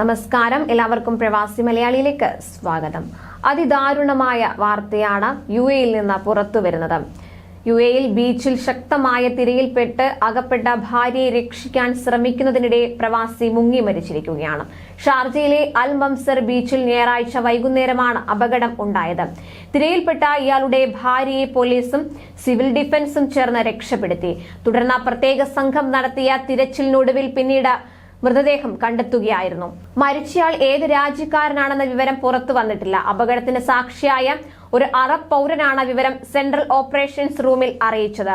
നമസ്കാരം. എല്ലാവർക്കും പ്രവാസി മലയാളിയിലേക്ക് സ്വാഗതം. അതിദാരുണമായ വാർത്തയാണ് യു എയിൽ നിന്ന് പുറത്തു വരുന്നത്. യു എയിൽ ബീച്ചിൽ ശക്തമായ തിരയിൽപ്പെട്ട് അകപ്പെട്ട ഭാര്യയെ രക്ഷിക്കാൻ ശ്രമിക്കുന്നതിനിടെ പ്രവാസി മുങ്ങി മരിച്ചിരിക്കുകയാണ്. ഷാർജയിലെ അൽ മംസർ ബീച്ചിൽ ഞായറാഴ്ച വൈകുന്നേരമാണ് അപകടം ഉണ്ടായത്. തിരയിൽപ്പെട്ട ഇയാളുടെ ഭാര്യയെ പോലീസും സിവിൽ ഡിഫൻസും ചേർന്ന് രക്ഷപ്പെടുത്തി. തുടർന്ന് പ്രത്യേക സംഘം നടത്തിയ തിരച്ചിലിനൊടുവിൽ പിന്നീട് മൃതദേഹം കണ്ടെത്തുകയായിരുന്നു. മരിച്ചയാൾ ഏത് രാജ്യക്കാരനാണെന്ന വിവരം പുറത്തു വന്നിട്ടില്ല. അപകടത്തിന് സാക്ഷിയായ ഒരു അറബ് പൗരനാണ് വിവരം സെൻട്രൽ ഓപ്പറേഷൻസ് റൂമിൽ അറിയിച്ചത്.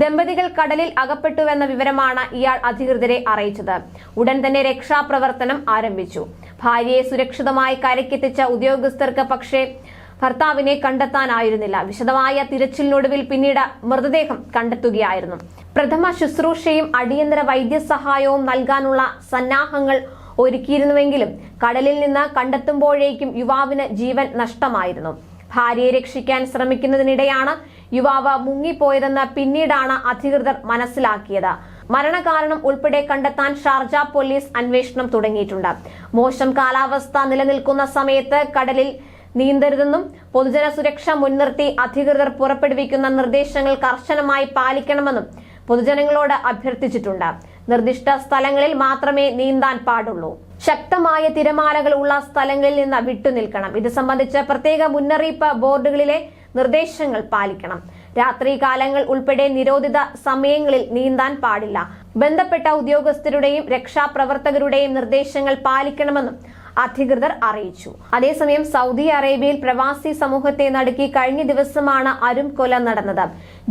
ദമ്പതികൾ കടലിൽ അകപ്പെട്ടുവെന്ന വിവരമാണ് ഇയാൾ അധികൃതരെ അറിയിച്ചത്. ഉടൻ തന്നെ രക്ഷാപ്രവർത്തനം ആരംഭിച്ചു. ഭാര്യയെ സുരക്ഷിതമായി കരയ്ക്കെത്തിച്ച ഉദ്യോഗസ്ഥർക്ക് പക്ഷേ ഭർത്താവിനെ കണ്ടെത്താനായിരുന്നില്ല. വിശദമായ തിരച്ചിലിനൊടുവിൽ പിന്നീട് മൃതദേഹം കണ്ടെത്തുകയായിരുന്നു. പ്രഥമ ശുശ്രൂഷയും അടിയന്തര വൈദ്യസഹായവും നൽകാനുള്ള സന്നാഹങ്ങൾ ഒരുക്കിയിരുന്നുവെങ്കിലും കടലിൽ നിന്ന് കണ്ടെത്തുമ്പോഴേക്കും യുവാവിന് ജീവൻ നഷ്ടമായിരുന്നു. ഭാര്യയെ രക്ഷിക്കാൻ ശ്രമിക്കുന്നതിനിടെയാണ് യുവാവ് മുങ്ങിപ്പോയതെന്ന് പിന്നീടാണ് അധികൃതർ മനസ്സിലാക്കിയത്. മരണകാരണം ഉൾപ്പെടെ കണ്ടെത്താൻ ഷാർജ പോലീസ് അന്വേഷണം തുടങ്ങിയിട്ടുണ്ട്. മോശം കാലാവസ്ഥ നിലനിൽക്കുന്ന സമയത്ത് കടലിൽ നീന്തരുതെന്നും പൊതുജന സുരക്ഷ മുൻനിർത്തി അധികൃതർ പുറപ്പെടുവിക്കുന്ന നിർദ്ദേശങ്ങൾ കർശനമായി പാലിക്കണമെന്നും പൊതുജനങ്ങളോട് അഭ്യർത്ഥിച്ചിട്ടുണ്ട്. നിർദ്ദിഷ്ട സ്ഥലങ്ങളിൽ മാത്രമേ നീന്താൻ പാടുള്ളൂ. ശക്തമായ തിരമാലകൾ ഉള്ള സ്ഥലങ്ങളിൽ നിന്ന് വിട്ടുനിൽക്കണം ഇത് സംബന്ധിച്ച പ്രത്യേക മുന്നറിയിപ്പ് ബോർഡുകളിലെ നിർദ്ദേശങ്ങൾ പാലിക്കണം. രാത്രി കാലങ്ങൾ ഉൾപ്പെടെ നിരോധിത സമയങ്ങളിൽ നീന്താൻ പാടില്ല. ബന്ധപ്പെട്ട ഉദ്യോഗസ്ഥരുടെയും രക്ഷാപ്രവർത്തകരുടെയും നിർദ്ദേശങ്ങൾ പാലിക്കണമെന്നും അധികൃതർ അറിയിച്ചു. അതേസമയം സൗദി അറേബ്യയിൽ പ്രവാസി സമൂഹത്തെ നടുക്കി കഴിഞ്ഞ ദിവസമാണ് അരും കൊല നടന്നത്.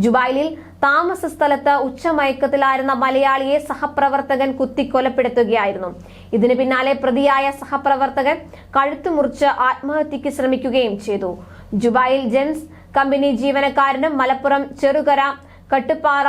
ജുബൈലിൽ താമസ സ്ഥലത്ത് ഉച്ചമയക്കത്തിലായിരുന്ന മലയാളിയെ സഹപ്രവർത്തകൻ കുത്തിക്കൊലപ്പെടുത്തുകയായിരുന്നു. ഇതിന് പിന്നാലെ പ്രതിയായ സഹപ്രവർത്തകൻ കഴുത്തുമുറിച്ച് ആത്മഹത്യക്ക് ശ്രമിക്കുകയും ചെയ്തു. ജുബൈൽ ജെൻസ് കമ്പനി ജീവനക്കാരനും മലപ്പുറം ചെറുകര കട്ടുപ്പാറ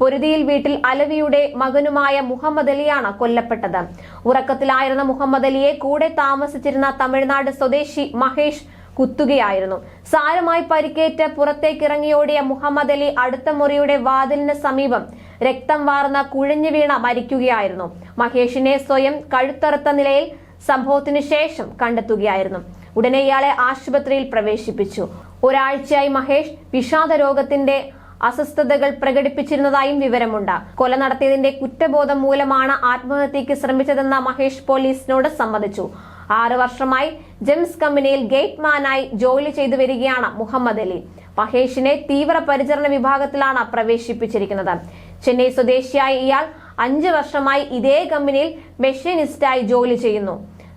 പൊരുതിയിൽ വീട്ടിൽ അലവിയുടെ മകനുമായ മുഹമ്മദ് അലിയാണ് കൊല്ലപ്പെട്ടത്. ഉറക്കത്തിലായിരുന്ന മുഹമ്മദ് അലിയെ കൂടെ താമസിച്ചിരുന്ന തമിഴ്നാട് സ്വദേശി മഹേഷ് കുത്തുകയായിരുന്നു. സാരമായി പരിക്കേറ്റ് പുറത്തേക്കിറങ്ങിയോടിയ മുഹമ്മദ് അലി അടുത്ത മുറിയുടെ വാതിലിന് സമീപം രക്തം വാർന്ന കുഴഞ്ഞു വീണ മരിക്കുകയായിരുന്നു. മഹേഷിനെ സ്വയം കഴുത്തറുത്ത നിലയിൽ സംഭവത്തിന് ശേഷം കണ്ടെത്തുകയായിരുന്നു. ഉടനെ ഇയാളെ ആശുപത്രിയിൽ പ്രവേശിപ്പിച്ചു. ഒരാഴ്ചയായി മഹേഷ് വിഷാദ രോഗത്തിന്റെ അസ്വസ്ഥതകൾ പ്രകടിപ്പിച്ചിരുന്നതായും വിവരമുണ്ട്. കൊല നടത്തിയതിന്റെ കുറ്റബോധം മൂലമാണ് ആത്മഹത്യക്ക് ശ്രമിച്ചതെന്ന മഹേഷ് പോലീസിനോട് സമ്മതിച്ചു. ആറു വർഷമായി ജെംസ് കമ്പനിയിൽ ഗേറ്റ്മാനായി ജോലി ചെയ്തു വരികയാണ് മുഹമ്മദ് അലി. മഹേഷിനെ തീവ്ര പരിചരണ വിഭാഗത്തിലാണ് പ്രവേശിപ്പിച്ചിരിക്കുന്നത്. ചെന്നൈ സ്വദേശിയായ ഇയാൾ അഞ്ചു വർഷമായി ഇതേ കമ്പനിയിൽ മെഷീനിസ്റ്റായി ജോലി ചെയ്യുന്നു.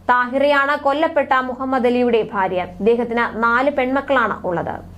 താഹിറയാണ് കൊല്ലപ്പെട്ട മുഹമ്മദ് അലിയുടെ ഭാര്യ. ഇദ്ദേഹത്തിന് നാല് പെൺമക്കളാണ് ഉള്ളത്.